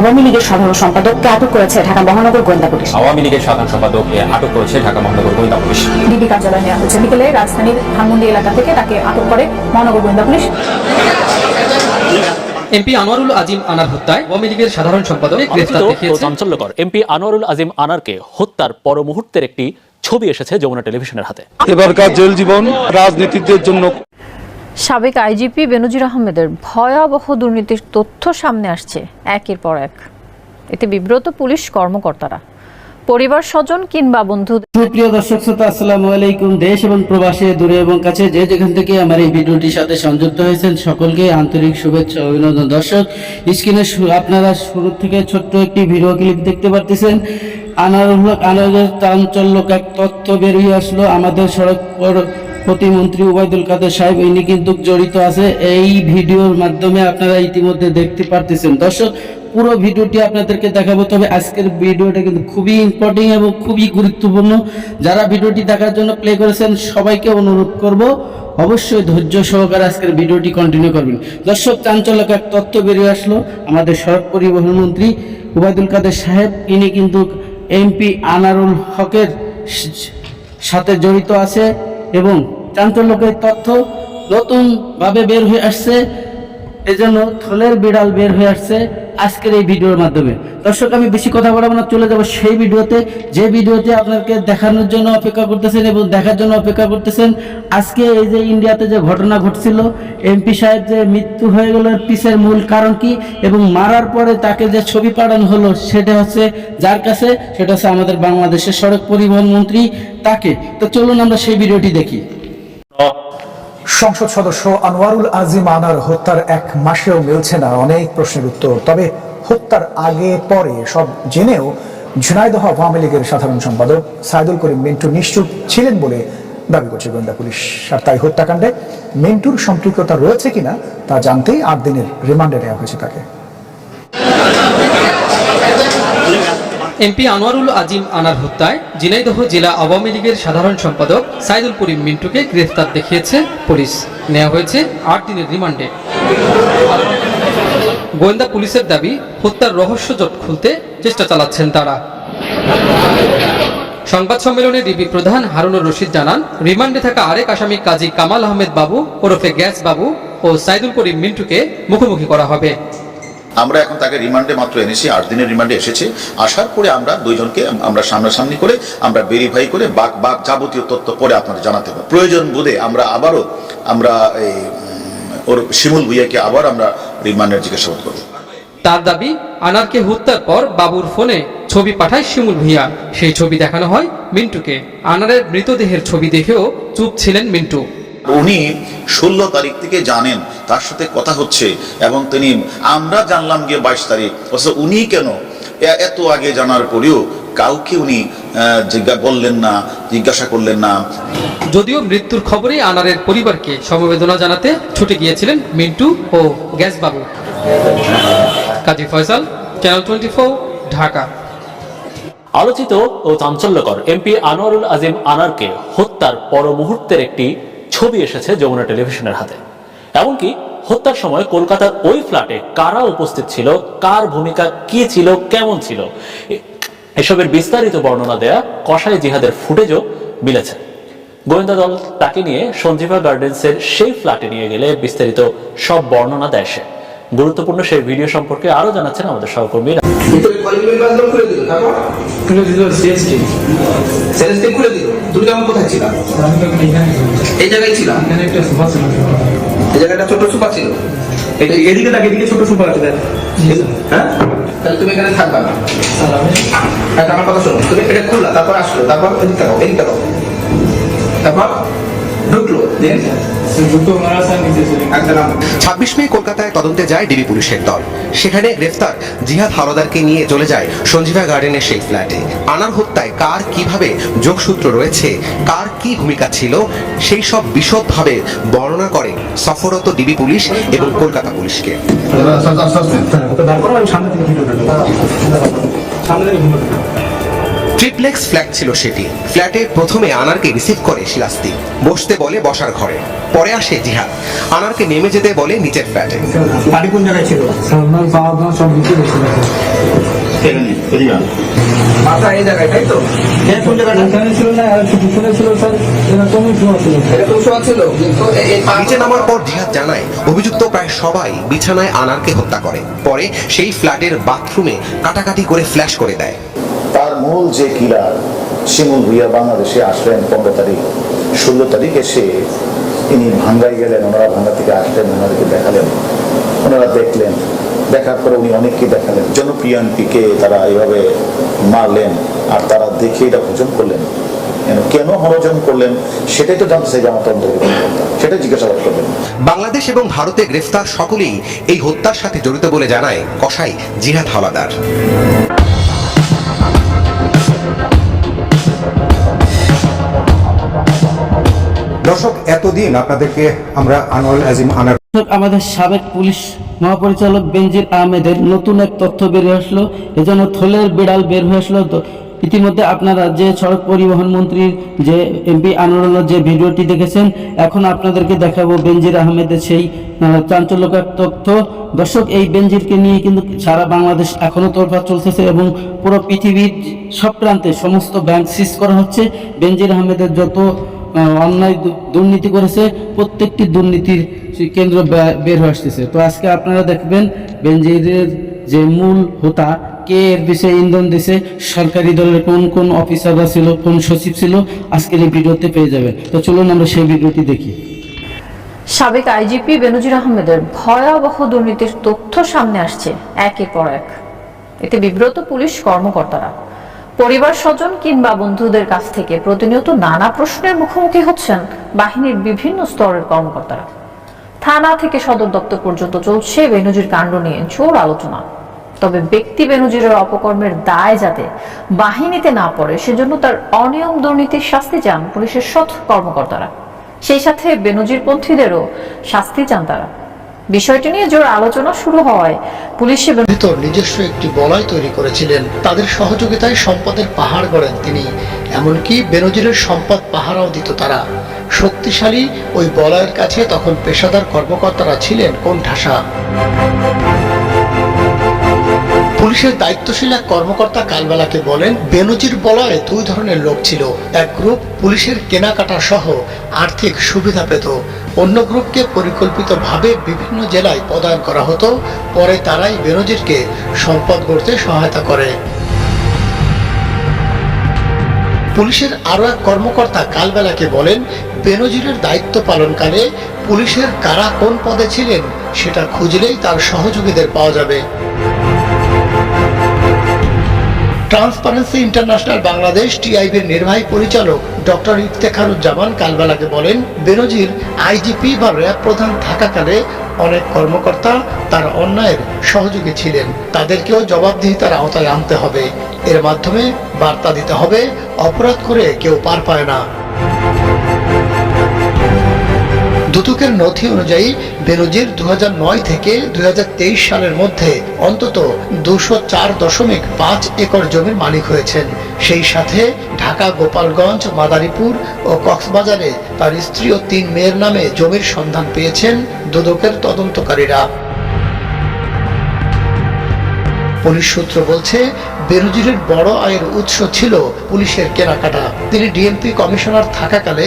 আওয়ামী লীগের সাধারণ সম্পাদককে আটক করেছে ঢাকা মহানগর গোয়েন্দা পুলিশ। আওয়ামী লীগের সাধারণ সম্পাদককে আটক করেছে ঢাকা মহানগর গোয়েন্দা পুলিশ। ডিবি কার্যালয়ে নেওয়া হয়েছে বিকেলে রাজধানীর ধানমন্ডি এলাকা থেকে তাকে আটক করে মহানগর গোয়েন্দা পুলিশ। এমপি আনোয়ারুল আজিম আনার হত্যায় আওয়ামী লীগের সাধারণ সম্পাদক গ্রেফতার দেখিয়েছে। চাঞ্চল্যকর। এমপি আনোয়ারুল আজিম আনারকে হত্যার পর মুহূর্তের একটি ছবি এসেছে যমুনা টেলিভিশনের হাতে। এবারকার জেল জীবন রাজনীতিকদের জন্য সাবেক আইজিপি বেনজির আহমেদের ভয়াবহ দুর্নীতির তথ্য সামনে আসছে একের পর এক। এতে বিব্রত পুলিশ কর্মকর্তারা। পরিবার স্বজন কিংবা বন্ধু সুপ্রিয় দর্শক শ্রোতা, আসসালামু আলাইকুম। দেশ এবং প্রবাসে, দূরে এবং কাছে যে যেখান থেকে আমার এই ভিডিওটির সাথে সংযুক্ত হয়েছেন সকলকে আন্তরিক শুভেচ্ছা অভিনন্দন। দর্শক, স্ক্রিনে আপনারা শুরু থেকে ছোট্ট একটি ভিডিও ক্লিপ দেখতে পারতেছেন। আনারুল হক আনারের চাঞ্চল্যক এক তথ্য বেরিয়ে আসলো। আমাদের সড়ক প্রতিমন্ত্রী ওবায়দুল কাদের সাহেব, ইনি কিন্তু জড়িত আছে এই ভিডিওর মাধ্যমে আপনারা ইতিমধ্যে দেখতে পারতেছেন। দর্শক, পুরো ভিডিওটি আপনাদেরকে দেখাবো, তবে আজকের ভিডিওটা কিন্তু খুবই ইম্পর্টেন্ট এবং খুবই গুরুত্বপূর্ণ। যারা ভিডিওটি দেখার জন্য প্লে করেছেন, সবাইকে অনুরোধ করব, অবশ্যই ধৈর্য সহকারে আজকের ভিডিওটি কন্টিনিউ করবেন। দর্শক চাঞ্চল্যক এক তথ্য বেরিয়ে আসলো। আমাদের সড়ক পরিবহন মন্ত্রী ওবায়দুল কাদের সাহেব, ইনি কিন্তু এমপি আনারুল হকের সাথে জড়িত আছে এবং চাঞ্চল্যকের তথ্য নতুনভাবে বের হয়ে আসছে। এজন্য থলের বিড়াল বের হয়ে আসছে আজকের এই ভিডিওর মাধ্যমে। দর্শক, আমি বেশি কথা বলব না, চলে যাব সেই ভিডিওতে। যে ভিডিওতে আপনাকে দেখানোর জন্য অপেক্ষা করতেছেন এবং দেখার জন্য অপেক্ষা করতেছেন, আজকে এই যে ইন্ডিয়াতে যে ঘটনা ঘটছিল, এমপি সাহেব যে মৃত্যু হয়ে গেল, পিসের মূল কারণ কি এবং মারার পরে তাকে যে ছবি পাঠানো হলো, সেটা হচ্ছে যার কাছে? সেটা হচ্ছে আমাদের বাংলাদেশের সড়ক পরিবহন মন্ত্রী তাকে। তো চলুন আমরা সেই ভিডিওটি দেখি। সংসদ সদস্য আনোয়ারুল আজিম আনার হত্যার এক মাসেও মিলছে না অনেক প্রশ্নের উত্তর। তবে হত্যার আগে, পরে সব জেনেও ঝুনাইদহ আওয়ামী লীগের সাধারণ সম্পাদক সাইদুল করিম মিন্টু নিশ্চুপ ছিলেন বলে দাবি করছে গোয়েন্দা পুলিশ। আর তাই হত্যাকাণ্ডে মিন্টুর সম্পৃক্ততা রয়েছে কিনা তা জানতেই আট দিনের রিমান্ডে নেওয়া হয়েছে তাকে। এমপি আনোয়ারুল আজিম আনার হত্যায় ঝিনাইদহ জেলা আওয়ামী লীগের সাধারণ সম্পাদক সাইদুল করিম মিন্টুকে গ্রেফতার দেখিয়েছে পুলিশ। নেওয়া হয়েছে আট দিনের রিমান্ডে। গোয়েন্দা পুলিশের দাবি, হত্যার রহস্য জট খুলতে চেষ্টা চালাচ্ছেন তারা। সংবাদ সম্মেলনে ডিবি প্রধান হারুনুর রশিদ জানান, রিমান্ডে থাকা আরেক আসামি কাজী কামাল আহমেদ বাবু ওরফে গ্যাস বাবু ও সাইদুল করিম মিন্টুকে মুখোমুখি করা হবে। আমরা এখন তাকে রিমান্ডে মাত্র এনেছি, আট দিনের রিমান্ডে এসেছে। আসার পরে আমরা দুইজনকে আমরা সামনাসামনি করে আমরা ভেরিফাই করে বাক বাক যাবতীয় তথ্য পরে আপনাদের জানাতে পারব প্রয়োজন বোধে আমরা আবারও আমরা এই ওর শিমুল ভুইয়াকে আবার আমরা রিমান্ডের জিজ্ঞাসাবাদ করব। তার দাবি, আনারকে হত্যার পর বাবুর ফোনে ছবি পাঠায় শিমুল ভুইয়া। সেই ছবি দেখানো হয় মিন্টুকে। আনারের মৃতদেহের ছবি দেখেও চুপ ছিলেন মিন্টু। উনি ষোলো তারিখ থেকে জানেন তার সাথে কথা হচ্ছে এবং তিনি আমরা জানলাম গিয়ে বাইশ তারিখ অথচ উনি কেন? এত আগে জানার পরেও কাউকে উনি জিজ্ঞাসা জিজ্ঞা বললেন না জিজ্ঞাসা করলেন না। যদিও মৃত্যুর খবরে আনারের পরিবারকে সমবেদনা জানাতে ছুটে গিয়েছিলেন মিন্টু ও গ্যাস বাবু কাজী ফয়সাল চ্যানেল টোয়েন্টি ঢাকা। আলোচিত ও চাঞ্চল্যকর এমপি আনোয়ারুল আজিম আনারকে হত্যার পর মুহূর্তের একটি ছবি এসেছে যমুনা টেলিভিশনের হাতে। এমনকি হত্যার সময় কলকাতার ওই ফ্ল্যাটে কারা উপস্থিত ছিল? কার ভূমিকা? কি ছিল? কেমন ছিল? এসবের বিস্তারিত বর্ণনা দেয়া কসাই জিহাদের ফুটেজও মিলেছে। গোয়েন্দা দল তাকে নিয়ে সঞ্জীবা গার্ডেন্সের সেই ফ্ল্যাটে নিয়ে গেলে বিস্তারিত সব বর্ণনা দেয় সে। গুরুত্বপূর্ণ সেই ভিডিও সম্পর্কে আরও জানাচ্ছেন আমাদের সহকর্মীরা। এই জায়গায় ছিলাম এই জায়গাটা ছোট ছিল। এদিকে দেখ এদিকে ছোট আছে হ্যাঁ? তাহলে তুমি এখানে থাকবা না। একটা আমার কথা শোনো। তুমি এটা খুললা তারপর আসলো তারপর এদিকে তাকাও এদিকে তাকাও তারপর? ঢুকলো দেন ছাব্বিশ মে কলকাতায় তদন্তে যায় ডিবি পুলিশের দল। সেখানে গ্রেফতার জিহাদ হাওলাদারকে নিয়ে চলে যায় সঞ্জীবা গার্ডেনের সেই ফ্ল্যাটে। আনার হত্যায় কার কীভাবে যোগসূত্র রয়েছে কার কি ভূমিকা ছিল সেই সব বিশদভাবে বর্ণনা করে সফরত ডিবি পুলিশ এবং কলকাতা পুলিশকে। সামনে ট্রিপ্লেক্স ফ্ল্যাট ছিল সেটি। ফ্ল্যাটে প্রথমে আনারকে রিসিভ করে শিলাস্তি বসতে বলে বসার ঘরে। পরে আসে জিহাদ। আনারকে নেমে যেতে বলে নিচের ফ্ল্যাটে বাড়ি কোন জায়গায় ছিল? মাথা এই জায়গায় তাই তো? কোন জায়গায় ছিল না পিছনে ছিল স্যার এরকম শোয়া ছিল? কিন্তু এই- এই পা- নিচে নামার পর জিহাদ জানায় অভিযুক্ত প্রায় সবাই বিছানায় আনারকে হত্যা করে। পরে সেই ফ্ল্যাটের বাথরুমে কাটাকাটি করে ফ্ল্যাশ করে দেয়। তার মূল যে কিলার শিমুল ভুইয়া বাংলাদেশে আসলেন পনেরো তারিখ। ষোলো তারিখ এসে ইনি ভাঙ্গাই গেলেন, ওনারা ভাঙ্গা থেকে আসলেন, ওনাদেরকে দেখালেন। ওনারা দেখলেন। দেখার পরে উনি অনেককে দেখালেন। জনপ্রিয় তারা এইভাবে মারলেন আর তারা দেখে এটা হজম করলেন। কেন হজম করলেন, সেটাই তো জানতে চাই তদন্ত সেটাই জিজ্ঞাসাবাদ করবেন। বাংলাদেশ এবং ভারতে গ্রেফতার সকলেই এই হত্যার সাথে জড়িত বলে জানায় কসাই জিহাদ হাওলাদার। দর্শক, এতদিন আপনাদেরকে আমরা আনোয়ার আজিম আনার আমাদের সাবেক পুলিশ মহাপরিচালক বেনজির আহমেদের নতুন এক তথ্য বেরিয়ে আসলো। এজন্য থলের বিড়াল বের হয়ে আসলো। ইতিমধ্যে আপনারা যে সড়ক পরিবহন মন্ত্রীর যে এমপি আনোয়ারুল্লাহ যে ভিডিওটি দেখেছেন, এখন আপনাদেরকে দেখাবো বেনজির আহমেদের সেই চাঞ্চল্যকর তথ্য। দর্শক, এই বেনজিরকে নিয়ে কিন্তু সারা বাংলাদেশ এখনও তোলপাড় চলতেছে এবং পুরো পৃথিবীর সব প্রান্তে সমস্ত ব্যাংক সিজ করা হচ্ছে। বেনজির আহমেদের যত অন্যায় দুর্নীতি করেছে, প্রত্যেকটি দুর্নীতির কেন্দ্র বের হয়ে আসতেছে। তো আজকে আপনারা দেখবেন বেনজিরের যে মূল হোতা, কে এর বিষয়ে ইন্ধন দিছে, সরকারি দলের কোন কোন অফিসাররা ছিল, কোন সচিব ছিল, আজকের এই ভিডিওতে পেয়ে যাবেন। তো চলুন আমরা সেই ভিডিওটি দেখি। সাবেক আইজিপি বেনজির আহমেদের ভয়াবহ দুর্নীতির তথ্য সামনে আসছে একের পর এক। এতে বিব্রত পুলিশ কর্মকর্তারা। পরিবার স্বজন কিংবা বন্ধুদের কাছ থেকে প্রতিনিয়ত নানা প্রশ্নের মুখোমুখি হচ্ছেন বাহিনীর বিভিন্ন স্তরের কর্মকর্তারা। থানা থেকে সদর দপ্তর পর্যন্ত চলছে বেনজির কাণ্ড নিয়ে জোর আলোচনা। তবে ব্যক্তি বেনজিরের অপকর্মের দায় যাতে বাহিনীতে না পড়ে, সেজন্য তার অনিয়ম দুর্নীতির শাস্তি চান পুলিশের সৎ কর্মকর্তারা। সেই সাথে বেনজির পন্থীদেরও শাস্তি চান তারা। বিষয়টি নিয়ে জোর আলোচনা শুরু হয়। পুলিশ ভিতর নিজস্ব একটি বলয় তৈরি করেছিলেন। তাদের সহযোগিতায় সম্পদের পাহাড় গড়েন তিনি। এমনকি বেনজিরের সম্পদ পাহারাও দিত তারা। শক্তিশালী ওই বলয়ের কাছে তখন পেশাদার কর্মকর্তারা ছিলেন কোন ঠাসা পুলিশের দায়িত্বশীল এক কর্মকর্তা কালবেলাকে বলেন, বেনজির বলয়ে দুই ধরনের লোক ছিল। এক গ্রুপ পুলিশের কেনাকাটা সহ আর্থিক সুবিধা পেত। অন্য গ্রুপকে পরিকল্পিতভাবে বিভিন্ন জেলায় প্রদান করা হতো। পরে তারাই বেনজিরকে সম্পদ গড়তে সহায়তা করে। পুলিশের আরও এক কর্মকর্তা কালবেলাকে বলেন, বেনজিরের দায়িত্ব পালনকালে পুলিশের কারা কোন পদে ছিলেন সেটা খুঁজলেই তার সহযোগীদের পাওয়া যাবে। ট্রান্সপারেন্সি ইন্টারন্যাশনাল বাংলাদেশ টিআইবির নির্বাহী পরিচালক ডক্টর ইফতেখারুজ্জামান কালবালাকে বলেন, বেনজির আইজিপি বা র্যাব প্রধান থাকাকালে অনেক কর্মকর্তা তার অন্যায়ের সহযোগী ছিলেন। তাদেরকেও জবাবদিহিতার আওতায় আনতে হবে। এর মাধ্যমে বার্তা দিতে হবে, অপরাধ করে কেউ পার পায় না। দুদকের নথি অনুযায়ী বেনজির দু থেকে দুই সালের মধ্যে অন্তত দুশো দশমিক পাঁচ একর জমির মালিক হয়েছেন। সেই সাথে ঢাকা, গোপালগঞ্জ, মাদারীপুর ও কক্সবাজারে তার স্ত্রী ও তিন মেয়ের নামে জমির সন্ধান পেয়েছেন দুদকের তদন্তকারীরা। পুলিশ সূত্র বলছে বেনজিরের বড় আয়ের উৎস ছিল পুলিশের কেনাকাটা। তিনি ডিএমপি কমিশনার থাকাকালে